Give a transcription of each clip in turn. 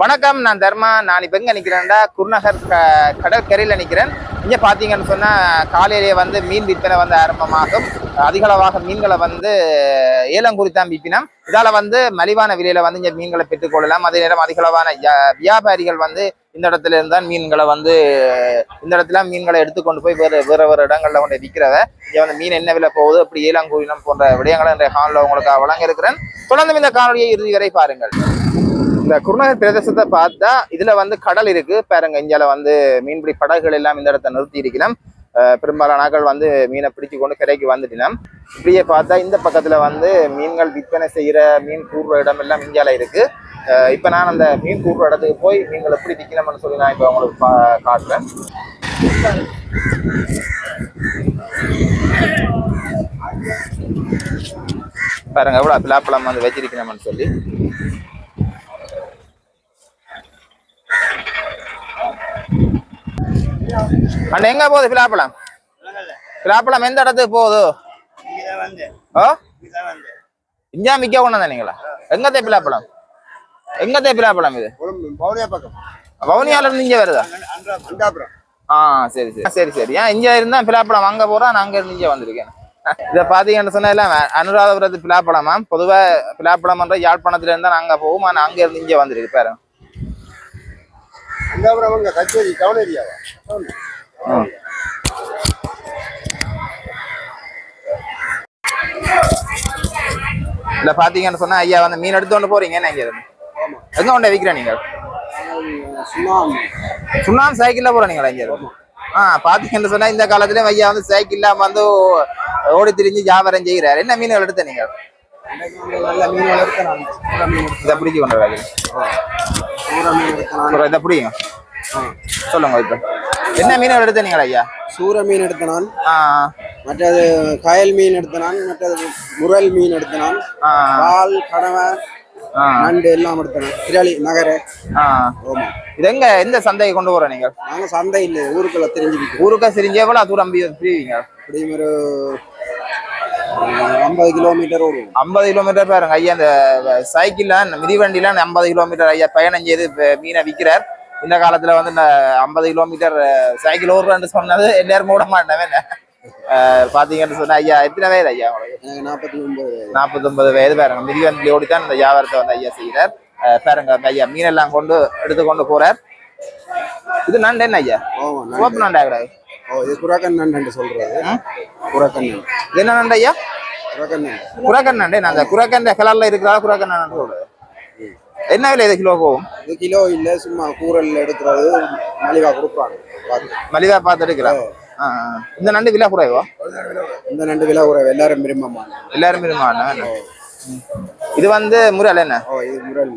வணக்கம் நான் தர்மா. நான் இப்போ எங்கே நிற்கிறேன்டா குருநகர் க கடற்கரையில் நிற்கிறேன் இங்கே பார்த்தீங்கன்னு சொன்னால் காலையிலேயே வந்து மீன் விற்பனை வந்து ஆரம்பமாகும். அதிகளவாக மீன்களை வந்து ஏலம் தான் விற்பினோம் இதால் வந்து மலிவான விலையில் வந்து இங்கே மீன்களை பெற்றுக்கொள்ளலாம் அதே நேரம் அதிகளவான வியாபாரிகள் வந்து இந்த இடத்துல இருந்தால் மீன்களை வந்து இந்த இடத்துல மீன்களை எடுத்துக்கொண்டு போய் வேறு வேறு வேறு இடங்களில் கொண்டு விற்கிறத இங்கே வந்து மீன் என்ன விலை போகுது அப்படி ஏலாங்குறினம் போன்ற விடயங்களை இன்றைய காணொலியில் உங்களுக்கு வழங்க இருக்கிறேன் தொடர்ந்து இந்த காணொலியை இறுதி வரை பாருங்கள். இந்த குருநகர் பிரதேசத்தை பார்த்தா இதுல வந்து கடல் இருக்கு. பாருங்க இந்தியால வந்து மீன்பிடி படகுகள் எல்லாம் இந்த இடத்த நிறுத்தி இருக்கலாம் பெரும்பாலான வந்து மீனை பிடிச்சு கொண்டு கரைக்கு வந்துட்டினோம் இப்படியே பார்த்தா இந்த பக்கத்துல வந்து மீன்கள் விற்பனை செய்யற மீன் கூடுற இடம் எல்லாம் இந்தியால இருக்கு. அஹ் இப்ப நான் அந்த மீன் கூடுற இடத்துக்கு போய் மீன்கள் எப்படி விற்கணும்னு சொல்லி நான் இப்ப உங்களுக்கு காட்டுறேன். பாருங்க எவ்வளவு பிலாப்பழம் வந்து வச்சிருக்கணும்னு சொல்லி. அண்ணா எங்க போகுது? பிலாப்பழம். பிலாப்பழம் எந்த இடத்துக்கு போகுது? ஓ? இஞ்சா மிக்க கொண்டு வந்தீங்களா எங்கத்தே பிலாப்பழம்? எங்கத்தே பிலாப்பழம் இது? வவுனியால இருந்து இங்க வருதா? ஆ சரி சரி. சரி சரி. ஏன் இங்கே இருந்தா பிலாப்பழம் அங்க போறா? நான் அங்க இருந்து இங்கே வந்திருக்கேன். இதை பாத்தீங்கன்னு சொன்னா எல்லாம் அனுராதபுரத்து பிலாப்பழமா பொதுவா பிலாப்பழம்ன்ற யாழ்ப்பாணத்துல இருந்தா நாங்க போவோம். ஆனா அங்க இருந்து இங்கே வந்திருக்கு பாருங்க. கச்சேரி டவுன் ஏரியாவா ம். இல்ல பாத்தீங்கன்னு சொன்னா ஐயா வந்து மீன் எடுத்து கொண்டு போறீங்க என்ன இங்க இருந்து எங்க கொண்டு விற்கிற நீங்க? சுண்ணாம்பு. சுண்ணாம்பு சைக்கிள்ல போறீங்களா இங்க இருந்து ஆ பாத்தீங்கன்னு சொன்னா இந்த காலத்துலயும் ஐயா வந்து சைக்கிள் இல்லாம வந்து ஓடி திரிஞ்சு வியாபாரம் செய்கிறாரு என்ன மீன்கள் எடுத்த நீங்க? இன்னைக்கு வந்து நல்ல மீன் வளர்க்கிறாங்க சூற மீன் எடுத்து- இதை பிடிக்க கொண்டு மீன் இதை பிடிங்க. சொல்லுங்க இப்ப. என்ன மீன்கள் எடுத்த நீங்களா ஐயா சூற மீன் எடுத்தனான் மற்றது கயல் மீன் எடுத்தனான் மற்றது முரல் மீன் எடுத்தனான். பால் கடவை நண்டு எல்லாம் எடுத்தனான். திரளி நகர. ஆ. ஆமா. இது எங்க எந்த சந்தைக்கு கொண்டு போற நீங்க? நாங்க சந்தை இல்லை ஊருக்குள்ள தெரிஞ்சுக்கிட்டு ஊருக்கா சிரிஞ்சு எவ்வளவு தூரம் பிரிவீங்க இப்படியும் ஒரு ஐம்பது கிலோமீட்டர் ஓடுவோம் ஐம்பது கிலோமீட்டர் பாருங்க. ஐயா இந்த சைக்கிள்ல மிதிவண்டியில ஐம்பது கிலோமீட்டர் ஐயா பயணம் செய்து மீனை விற்கிறார். இந்த காலத்துல வந்து இந்த ஐம்பது கிலோமீட்டர் சைக்கிள் ஓடுறேன்னு சொன்னது எல்லாரும் ஓட மாட்டேன். பாத்தீங்கன்னு சொன்னா ஐயா எத்தனை வயது ஐயா உங்களுக்கு? நாற்பத்தி ஒன்பது நாற்பத்தொன்பது வயது பாருங்க. மிதிவண்டி ஓடித்தான் இந்த வியாபாரத்தை வந்து ஐயா செய்கிறார். பாருங்க ஐயா மீனெல்லாம் கொண்டு எடுத்து கொண்டு போறார். இது நண்டு என்ன ஐயா? ஆமா நண்டு. சிவப்பு நண்டா கிடையாது ஓ இது குரக்கன் நண்டு சொல்றது? குரக்கன் நண்டு. என்ன நண்டு ஐயா குரக்கன் நண்டு நான் அந்த குரக்கன் கலர்ல இருக்கிறதா குரக்கன் நண்டு சொல்றது என்ன விலை இது கிலோ போகும் இது கிலோ இல்ல சும்மா கூரல்ல எடுக்கிறது மலிவா பாத்து. மலிவா பார்த்து ஆ. இந்த நண்டு விலை குறைவா? இந்த நண்டு விலை ஒரு எல்லாரும் விரும்பமான எல்லாரும் விரும்பான இது வந்து முரல் என்ன? ஓ இது முரல்.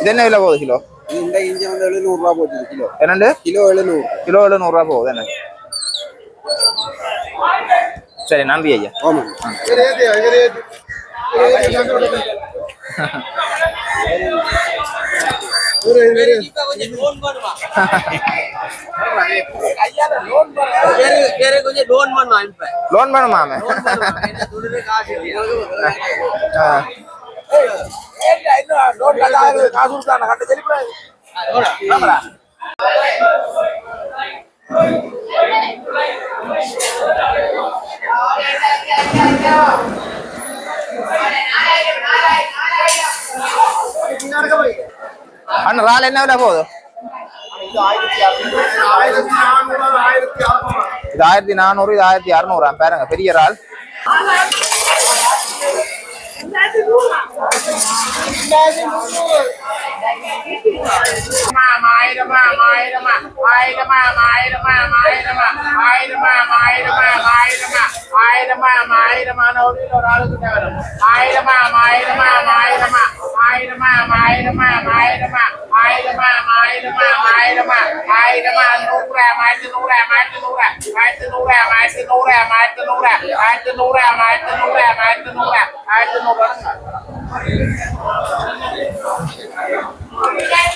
இது என்ன விலை போகுது கிலோ? இந்த இஞ்சி வந்து எழுநூறு ரூபா போச்சு கிலோ. என்னண்டு? கிலோ எழுநூறு. கிலோ எழுநூறுவா போகுது என்ன? சரி நன்றி ஐயா. லோன் பண்ணுமாமே ஆ. அண்ணன் ரால் என்ன விலை போகுது இது ஆயிரத்தி நானூறு இது ஆயிரத்தி அறுநூறு பேருங்க பெரிய ரால் ஆயிரமா ஆயிரமா ஆயிரமா ஆயிரமா ஆயிரமா ஆயிரமா ஆயிரமா இறால்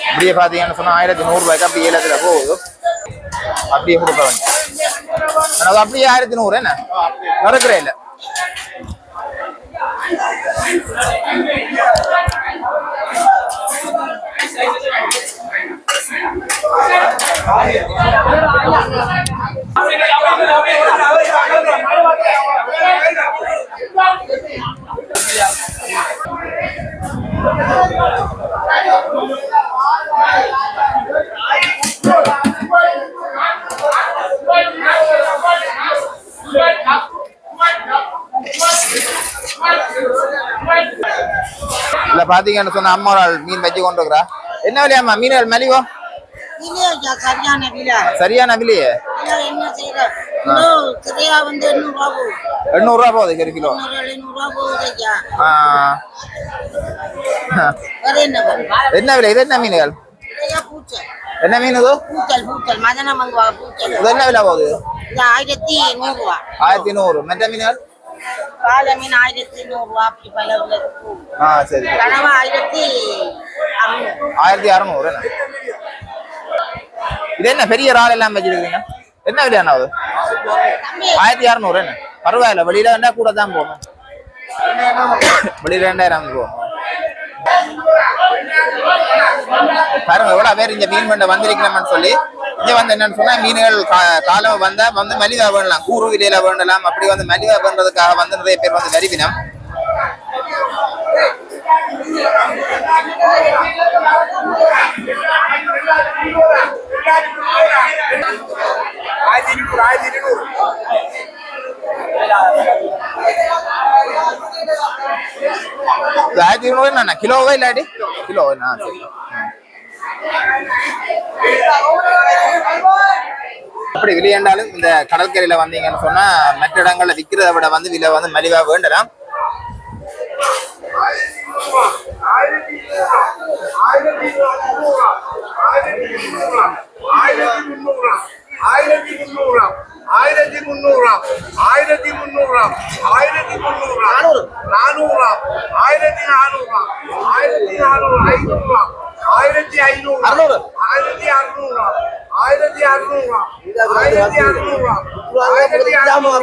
அப்படியே பாத்தீங்கன்னு சொன்னா ஆயிரத்தி நூறு ரூபாய்க்கு அப்படி ஏலத்துல போகுது அப்படியே கொடுக்க வேண்டும் ஆனா அது அப்படியே ஆயிரத்தி நூறு என்ன? நடக்கிறே இல்லை. பாத்தீங்கன்னு சொன்னா அம்மா ஒரு ஆள் மீன் வச்சு கொண்டு இருக்கிறா என்ன விலையாம்மா மீன்கள் மலிவோ? சரியான விலை. சரியான விலையே. எண்ணூறு ரூபா போகுது ஒரு கிலோ. என்ன விலை? இது என்ன மீன்கள்? என்ன மீன் இது? என்ன விலை போகுது? ஆயிரத்தி நூறு. மெட்ட மீன்கள்? பாலை மீன் ஆயிரத்தி நூறுரூவா அப்படி பல விலை போகுது ஆ சரி சரி. கனவா ஆயிரத்தி அறுநூறு. ஆயிரத்தி அறநூறு என்ன? இது என்ன பெரிய இறால் எல்லாம் வச்சிருக்கீங்க? என்ன விலை தம்பி ஆயிரத்தி அறநூறு என்ன? பரவாயில்ல வெளியில வேண்டா கூட தான் போகணும் வெளியில ரெண்டாயிரம் போகும். பாருங்க எவ்வளவு பேர் இந்த மீன் மண்டை வந்திருக்கிறோம்னு சொல்லி இங்கே வந்து என்னன்னு சொன்னா மீன்கள் கா- காலம் வந்தால் வந்து மலிவா வேண்டலாம். கூறு விலையில் வேண்டலாம். அப்படி வந்து மலிவா பண்றதுக்காக வந்து நிறைய பேர் வந்து வருவினம் இது ஆயிரத்தி இருநூறு என்ன கிலோவா இல்லாடி கிலோ என்ன சரி. அப்படி விலையண்டாலும் இந்த கடற்கரையில வந்தீங்கன்னு சொன்னா மற்ற இடங்கள்ல விற்கிறத விட வந்து விலை வந்து மலிவா வேண்டலாம் ஆயிரத்தி முன்னூறாம் ஆயிரத்தி முன்னூறாம் ஆயிரத்தி முன்னூறு ஆயிரத்தி முன்னூறாம் நானூறாம் ஆயிரத்தி நானூறாம் ஆயிரத்தி நானூறு ஐநூறாம் ஆயிரத்தி ஐநூறு அறுநூறு. ஆயிரத்தி அறுநூறாம் ஆயிரத்தி அறுநூறாம் ஆயிரத்தி அறுநூறாம் ஆயிரத்தி அறுநூறாம்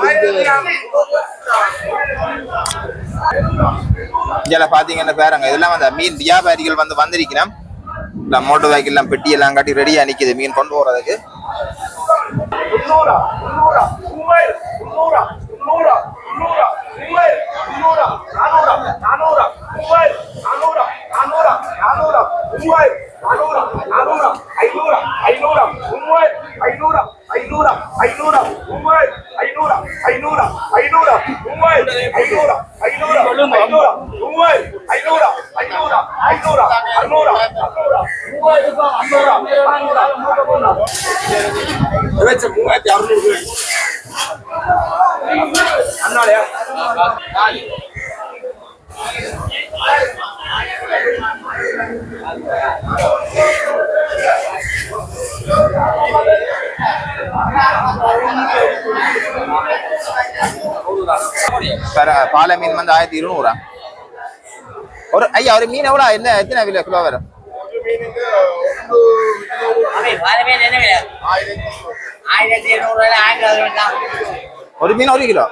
ஆயிரத்தி இதில் பார்த்தீங்கன்னா பாருங்க இதெல்லாம் வந்து மீன் வியாபாரிகள் வந்து வந்திருக்கிறோம் மோட்டர் வெஹிக்கிள்லாம் பெட்டி எல்லாம் காட்டி ரெடியாக நிற்கிது மீன் கொண்டு போகிறதுக்கு நானூறா நானூறா நானூறா உண்மை நானூறா நானூறா ஐநூறா ஐநூறா உண்மை ஐநூறா ஐநூறா ஐநூறா உண்மை ஐநூறா ஐநூறா ஐநூறா உண்மை ஐநூறா ஐநூறா ஐநூறா உண்மை ஐநூறா ஐநூறா ஐநூறா அறுநூறா அறுநூறா உண்மை அறுநூறா அறுநூறா அறுநூறா. வச்ச மூவாயிரத்தி அறுநூறு. அண்ணாலையா? பாருங்க பாலை மீன் வந்து ஆயிரத்தி இருநூறா? ஒரு ஐயா ஒரு மீன் எவ்வளோ? என்ன எத்தனை விலை கிலோ வரும்? ஆயிரத்தி ஆயிரத்தி ஒரு மீன் ஒரு கிலோ?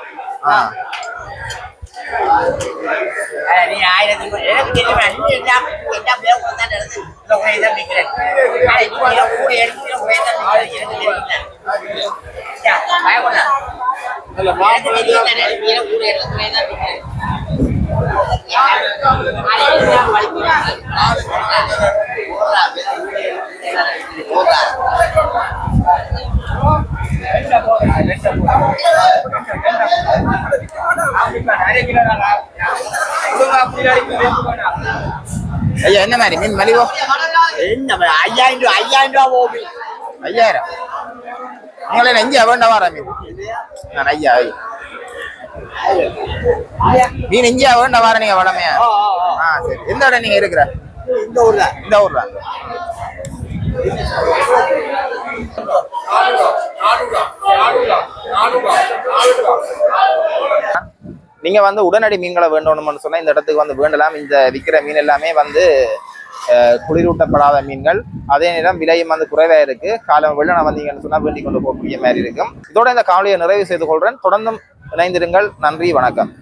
ஆ. நீ ஐயா என்ன மாதிரி மீன் மலிவோ என்ன ஐயாயிரம் ரூபா ஐயாயிரம் ரூபா போகுது ஐயாயிரம் உங்களை என்ன இங்கே வேண்ட வாரா மீன் நான் ஐயா ஐயா மீன் இங்கே வேண்ட வார நீங்க வடமையா ஆ சரி எந்த இடம் நீங்க இருக்கிற இந்த ஊர்ல இந்த ஊர்ல நீங்க வந்து உடனடி மீன்களை வேண்டணும்னு சொன்னா இந்த இடத்துக்கு வந்து வேண்டலாம். இந்த விற்கிற மீன் எல்லாமே வந்து குளிரூட்டப்படாத மீன்கள். அதே நேரம் விலையும் வந்து குறைவாக இருக்கு. காலம் வெள்ளன வந்தீங்கன்னு சொன்னால் வேண்டி கொண்டு போகக்கூடிய மாதிரி இருக்கும். இதோட இந்த காவலியை நிறைவு செய்து கொள்றேன். தொடர்ந்தும் இணைந்திருங்கள். நன்றி வணக்கம்.